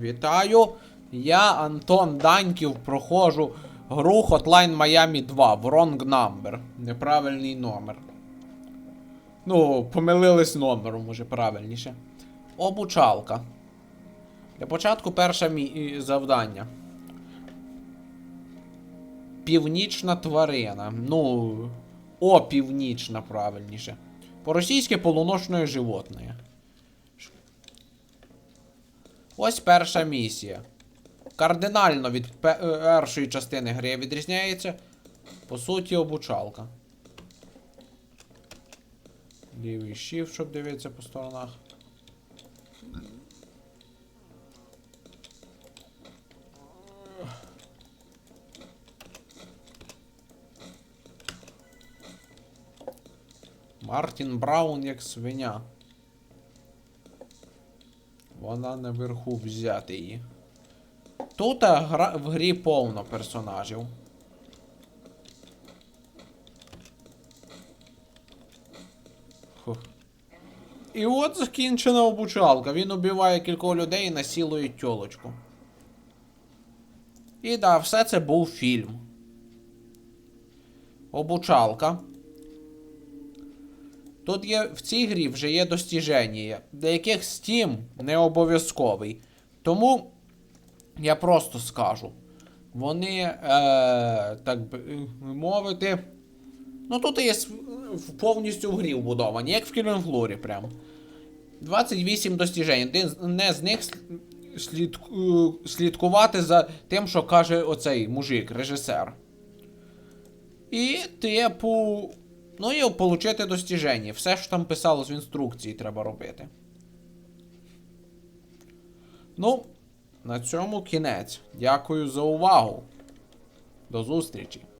Вітаю! Я Антон Даньків проходжу гру Hotline Miami 2 Wrong number. Неправильний номер. Ну, помилились номером, може правильніше. Обучалка. Для початку перше мі... завдання. Північна тварина. Ну. О, північна, правильніше. По-російськи полуношне животне. Ось перша місія. Кардинально від е, першої частини гри відрізняється. По суті, обучалка. Лівий shift, щоб дивитися по сторонах. Мартін Браун як свиня. Вона наверху взяти її. Тут гра, в грі повно персонажів. І от закінчена обучалка. Він убиває кількох людей і насілує тьолочку. І да, все це був фільм. Обучалка. Тут є в цій грі вже є достіження, для яких Steam не обов'язковий. Тому я просто скажу. Вони, е, так би мовити. Ну тут є повністю в грі вбудовані, як в Кілінфлорі прям. 28 достіжень. Одне з них слід, слідкувати за тим, що каже оцей мужик, режисер. І, типу. Ну і отримати достіження. Все, що там писалось в інструкції, треба робити. Ну, на цьому кінець. Дякую за увагу. До зустрічі!